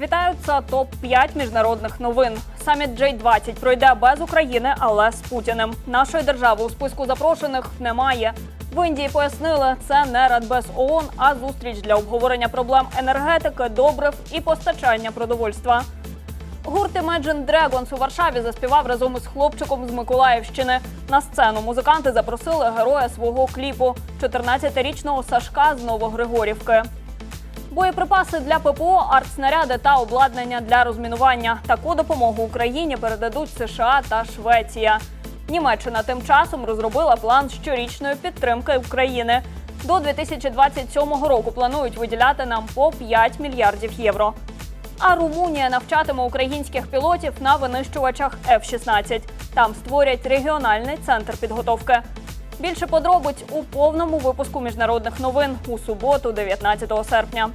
Вітаю, це топ 5 міжнародних новин. Саміт J20 пройде без України, але з Путіним. Нашої держави у списку запрошених немає. В Індії пояснили, це не Радбез ООН, а зустріч для обговорення проблем енергетики, добрив і постачання продовольства. Гурт Imagine Dragons у Варшаві заспівав разом із хлопчиком з Миколаївщини. На сцену музиканти запросили героя свого кліпу 14-річного Сашка з Новогригорівки. Боєприпаси для ППО, артснаряди та обладнання для розмінування. Таку допомогу Україні передадуть США та Швеція. Німеччина тим часом розробила план щорічної підтримки України. До 2027 року планують виділяти нам по 5 мільярдів євро. А Румунія навчатиме українських пілотів на винищувачах F-16. Там створять регіональний центр підготовки. Більше подробиць у повному випуску міжнародних новин у суботу, 19 серпня.